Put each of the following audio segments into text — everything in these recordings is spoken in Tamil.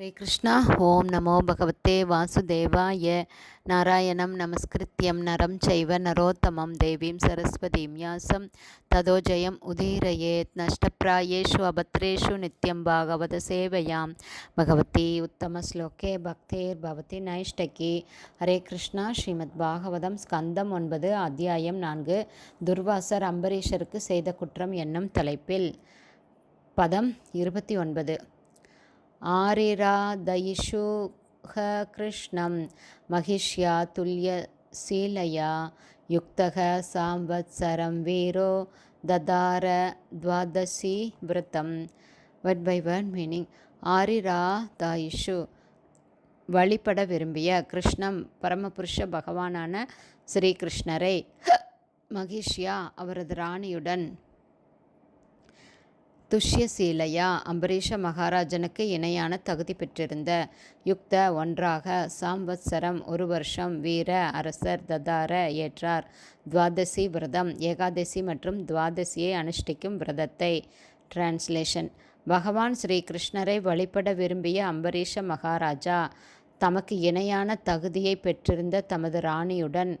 ஹரே கிருஷ்ணா. ஓம் நமோ பகவத்தே வாசுதேவாய. நாராயணம் நமஸ்கிருத்யம் நரம் சைவ நரோத்தமம் தேவீம் சரஸ்வதீம் யாசம். ததோ ஜெயம் உதீரயேத் நஷ்டப்பிராயேஷு அபத்ரேஷு நித்யம் பாகவத சேவையாம். பகவதி உத்தம ஸ்லோகே பக்தேர் பவதி நைஷ்டகி. ஹரே கிருஷ்ணா. ஸ்ரீமத் பாகவதம் ஸ்கந்தம் ஒன்பது அத்தியாயம் நான்கு. துர்வாசர் அம்பரீஷருக்கு செய்த குற்றம் என்னும் தலைப்பில். பதம் இருபத்தி ஒன்பது. ஆரிராதயிஷுக கிருஷ்ணம் மகிஷ்யா துல்ய சீலையா யுக்தக சாம்வத்சரம் வீரோ ததார துவாதசி விரதம். வட் பை வட் மீனிங் ஆரிராதாயிஷு வழிபட விரும்பிய கிருஷ்ணம் பரமபுருஷ பகவானான ஸ்ரீகிருஷ்ணரை மகிஷ்யா அவரது ராணியுடன் துஷ்யசீலையா அம்பரீஷ மகாராஜனுக்கு இணையான தகுதி பெற்றிருந்த யுக்த ஒன்றாக சாம்வத்சரம் ஒரு வருஷம் வீர அரசர் ததார ஏற்றார். துவாதசி விரதம் ஏகாதசி மற்றும் துவாதசியை அனுஷ்டிக்கும் விரதத்தை. டிரான்ஸ்லேஷன் பகவான் ஸ்ரீகிருஷ்ணரை வழிபட விரும்பிய அம்பரீஷ மகாராஜா தமக்கு இணையான தகுதியை பெற்றிருந்த தமது ராணியுடன்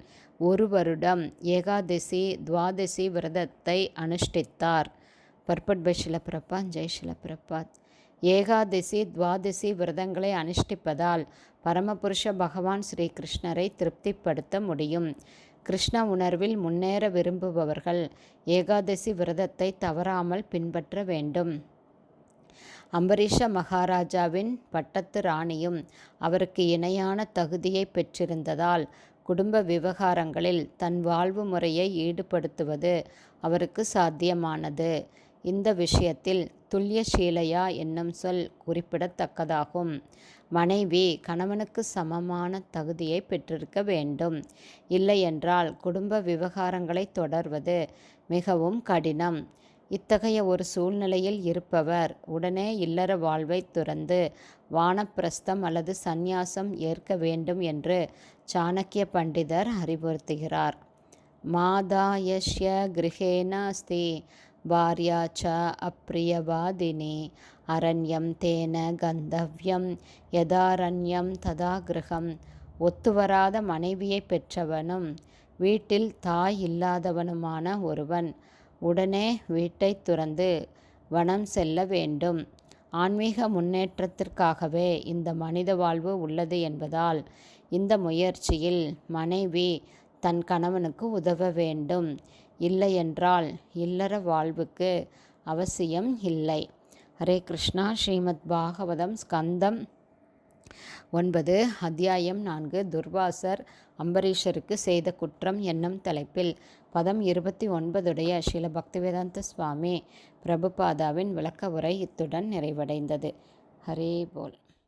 ஒரு வருடம் ஏகாதசி துவாதசி விரதத்தை அனுஷ்டித்தார். பர்பட் பை ஷிலப்பிரபாத் ஜெய் ஏகாதசி துவாதசி விரதங்களை அனுஷ்டிப்பதால் பரமபுருஷ பகவான் ஸ்ரீகிருஷ்ணரை திருப்திப்படுத்த முடியும். கிருஷ்ண உணர்வில் முன்னேற விரும்புபவர்கள் ஏகாதசி விரதத்தை தவறாமல் பின்பற்ற வேண்டும். அம்பரீஷ மகாராஜாவின் பட்டத்து ராணியும் அவருக்கு இணையான தகுதியை பெற்றிருந்ததால் குடும்ப விவகாரங்களில் தன் வாழ்வு முறையை ஈடுபடுத்துவது அவருக்கு சாத்தியமானது. இந்த விஷயத்தில் துல்லியசீலையா என்னும் சொல் குறிப்பிடத்தக்கதாகும். மனைவி கணவனுக்கு சமமான தகுதியை பெற்றிருக்க வேண்டும். இல்லையென்றால் குடும்ப விவகாரங்களை தொடர்வது மிகவும் கடினம். இத்தகைய ஒரு சூழ்நிலையில் இருப்பவர் உடனே இல்லற வாழ்வை துறந்து வானப்பிரஸ்தம் அல்லது சந்நியாசம் ஏற்க வேண்டும் என்று சாணக்கிய பண்டிதர் அறிவுறுத்துகிறார். மாதாயஷ்ய கிரகேனாஸ்தி भार्या च अप्रियवादिनी அரண்யம் தேன கந்தவ்யம் யதாரண்யம் ததா கிரகம் ஒத்துவராத மனைவியை பெற்றவனும் வீட்டில் தாய் இல்லாதவனுமான ஒருவன் உடனே வீட்டை துறந்து வனம் செல்ல வேண்டும் ஆன்மீக முன்னேற்றத்திற்காகவே இந்த மனித வாழ்வு உள்ளது என்பதால் இந்த முயற்சியில் மனைவி தன் கணவனுக்கு உதவ வேண்டும். இல்லையென்றால் இல்லற வாழ்வுக்கு அவசியம் இல்லை. ஹரே கிருஷ்ணா. ஸ்ரீமத் பாகவதம் ஸ்கந்தம் ஒன்பது அத்தியாயம் நான்கு. துர்வாசர் அம்பரீஷருக்கு செய்த குற்றம் என்னும் தலைப்பில் பதம் இருபத்தி ஒன்பதுடைய ஸ்ரீல பக்திவேதாந்த சுவாமி பிரபுபாதாவின் விளக்க உரை இத்துடன் நிறைவடைந்தது. ஹரே போல்.